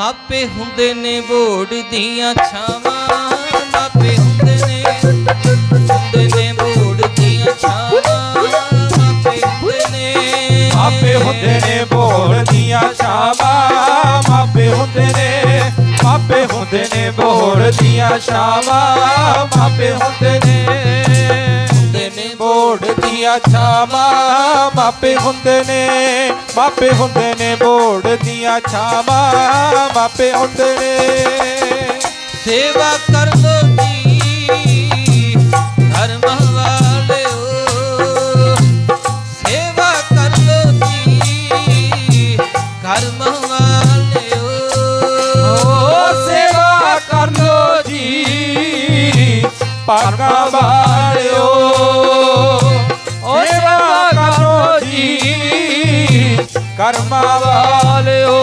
ਮਾਪੇ ਹੁੰਦੇ ਨੇ ਬੋੜ ਦੀਆਂ ਛਾਵਾਂ ਮਾਪੇ ਹੁੰਦੇ ਨੇ ਹੁੰਦੇ ਨੇ ਬੋੜ ਦੀਆਂ ਛਾਵਾਂ ਮਾਪੇ ਹੁੰਦੇ ਨੇ। ਮਾਪੇ ਹੁੰਦੇ ਨੇ ਬੋਲ ਦੀਆਂ ਛਾਵਾਂ ਮਾਪੇ ਹੁੰਦੇ ਨੇ ਮਾਪੇ ਹੁੰਦੇ ਨੇ ਬੋਲ ਦੀਆਂ ਛਾਵਾਂ ਮਾਪੇ ਹੁੰਦੇ ਨੇ। ਹੁੰਦੇ ਨੇ ਬੋੜ ਦੀਆਂ ਛਾਵਾਂ ਮਾਪੇ ਹੁੰਦੇ ਨੇ। ਮਾਪੇ ਹੁੰਦੇ ਨੇ ਬੋੜ ਦੀਆਂ ਛਾਵਾਂ ਮਾਪੇ ਹੁੰਦੇ ਨੇ। ਸੇਵਾ ਕਰ ਲੋ ਜੀ ਧਰਮ ਵਾਲਿਓ। ਸੇਵਾ ਕਰ ਲੋ ਜੀ ਕਰਮ ਵਾਲਿਓ। ਓ ਸੇਵਾ ਕਰ ਲੋ ਜੀ ਪਾਕਾਂ ਕਰਮਾਂ ਵਾਲਿਓ